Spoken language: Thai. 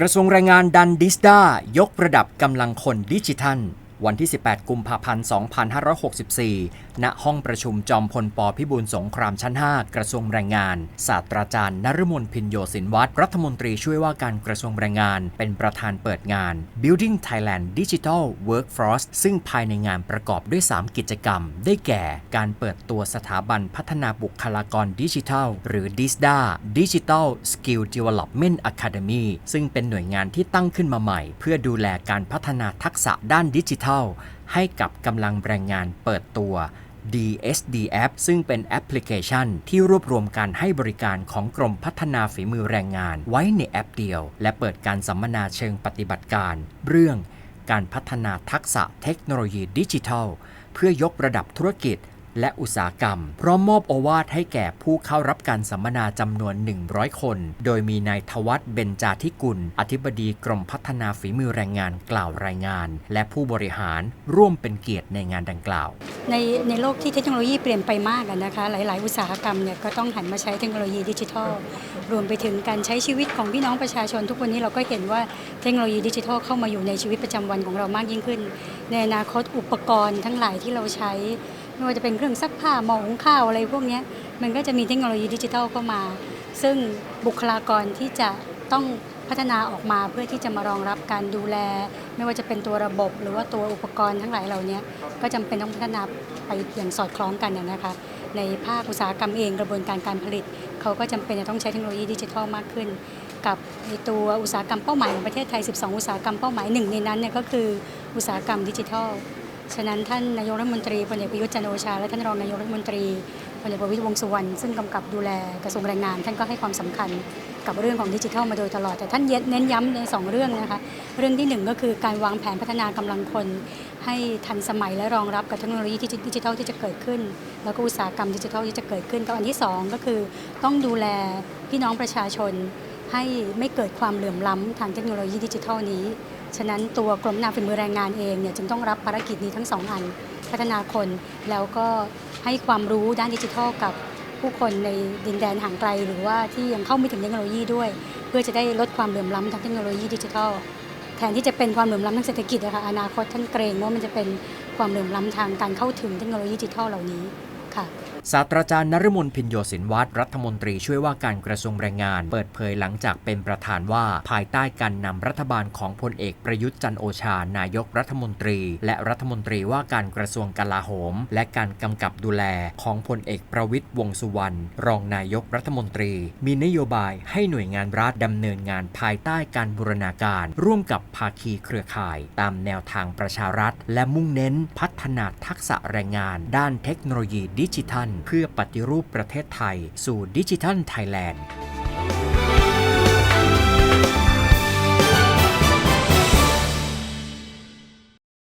กระทรวงแรงงานดันดิสดายกระดับกำลังคนดิจิทัล วันที่ 18 กุมภาพันธ์ 2564 ณ ห้องประชุมจอมพลปพิบูลสงครามชั้น 5 กระทรวงแรงงาน ศาสตราจารย์นฤมลพินโยสินวัตรรัฐมนตรีช่วยว่าการกระทรวงแรงงาน เป็นประธานเปิดงาน Building Thailand Digital Workforce ซึ่งภายในงานประกอบด้วย 3 กิจกรรม ได้แก่การเปิดตัวสถาบันพัฒนาบุคลากรดิจิทัล หรือ DISDA Digital Skill Development Academy ซึ่งเป็นหน่วยงานที่ตั้งขึ้นมาใหม่ เพื่อดูแลการพัฒนาทักษะด้านดิจิทัลให้กับกำลังแรงงานเปิดตัว DSD App ซึ่งเป็นแอปพลิเคชันที่รวบรวมการให้บริการของกรมพัฒนาฝีมือแรงงาน ไว้ในแอปเดียว และเปิดการสัมมนาเชิงปฏิบัติการ เรื่องการพัฒนาทักษะเทคโนโลยีดิจิทัล เพื่อยกระดับธุรกิจ และอุตสาหกรรม พร้อมมอบโอวาทให้แก่ผู้เข้ารับการสัมมนาจำนวน 100 คน โดยมีนายทวัฒเบญจาธิกุล อธิบดีกรมพัฒนาฝีมือแรงงานกล่าวรายงาน และผู้บริหารร่วมเป็นเกียรติในงานดังกล่าว ในในโลกที่เทคโนโลยีเปลี่ยนไปมากนะคะ หลาย ๆ อุตสาหกรรมเนี่ยก็ต้องหันมาใช้เทคโนโลยีดิจิทัล รวมไปถึงการใช้ชีวิตของพี่น้องประชาชน ทุกวันนี้เราก็เห็นว่าเทคโนโลยีดิจิทัลเข้ามาอยู่ในชีวิตประจำวันของเรามากยิ่งขึ้น ในอนาคตอุปกรณ์ทั้งหลายที่เราใช้ ไม่ว่าจะเป็นเครื่องซักผ้าหม้อหุงข้าวอะไรพวกนี้มันก็จะมีเทคโนโลยีดิจิทัลเข้ามา ซึ่งบุคลากรที่จะต้องพัฒนาออกมาเพื่อที่จะมารองรับการดูแล ไม่ว่าจะเป็นตัวระบบ หรือว่าตัวอุปกรณ์ทั้งหลายเหล่านี้ก็จำเป็นต้องพัฒนาไปอย่างสอดคล้องกันนะนะคะในภาคอุตสาหกรรมเองกระบวนการการผลิต เขาก็จำเป็นจะต้องใช้เทคโนโลยีดิจิทัลมากขึ้น กับในตัวอุตสาหกรรมเป้าหมายของประเทศไทย 12 อุตสาหกรรมเป้าหมายหนึ่งในนั้นเนี่ยก็คืออุตสาหกรรมดิจิทัล ฉะนั้นท่านนายกรัฐมนตรีพลเอกประยุทธ์จันโอชา และท่านรองนายกรัฐมนตรีพลเอกประวิตรวงสุวรรณซึ่งกำกับดูแลกระทรวงแรงงาน ท่านก็ให้ความสำคัญกับเรื่องของดิจิทัลมาโดยตลอด แต่ท่านเน้นย้ำในสองเรื่องนะคะ เรื่องที่หนึ่งก็คือการวางแผนพัฒนากำลังคน ให้ทันสมัยและรองรับกับเทคโนโลยีดิจิทัลที่จะเกิดขึ้น แล้วก็อุตสาหกรรมดิจิทัลที่จะเกิดขึ้นกับอันที่สองก็คือต้องดูแลพี่น้องประชาชน ให้ไม่เกิดความเหลื่อมล้ำทางเทคโนโลยีดิจิทัลนี้ ฉะนั้นตัวกรมนาฝีมือแรงงานเองเนี่ยจึงต้องรับภารกิจนี้ทั้งสองอัน พัฒนาคนแล้วก็ให้ความรู้ด้านดิจิทัลกับผู้คนในดินแดนห่างไกล หรือว่าที่ยังเข้าไม่ถึงเทคโนโลยีด้วย เพื่อจะได้ลดความเหลื่อมล้ำทางเทคโนโลยีดิจิทัลแทนที่จะเป็นความเหลื่อมล้ำทางเศรษฐกิจนะคะอนาคตท่านเกรงว่ามันจะเป็นความเหลื่อมล้ำทางการเข้าถึงเทคโนโลยีดิจิทัลเหล่านี้ค่ะ ศาสตราจารย์นฤมลพินโยสินวัตรรัฐมนตรีช่วยว่าการกระทรวงแรงงาน เปิดเผยหลังจากเป็นประธานว่าภายใต้การนำรัฐบาลของพลเอกประยุทธ์จันโอชา นายกรัฐมนตรี และรัฐมนตรีว่าการกระทรวงกลาโหม และการกำกับดูแลของพลเอกประวิตรวงสุวรรณรองนายกรัฐมนตรี มีนโยบายให้หน่วยงานรัฐดำเนินงานภายใต้การบูรณาการ ร่วมกับภาคีเครือข่าย ตามแนวทางประชารัฐ และมุ่งเน้นพัฒนาทักษะแรงงาน ด้านเทคโนโลยีดิจิทัลเพื่อปฏิรูปประเทศไทยสู่ดิจิทัลไทยแลนด์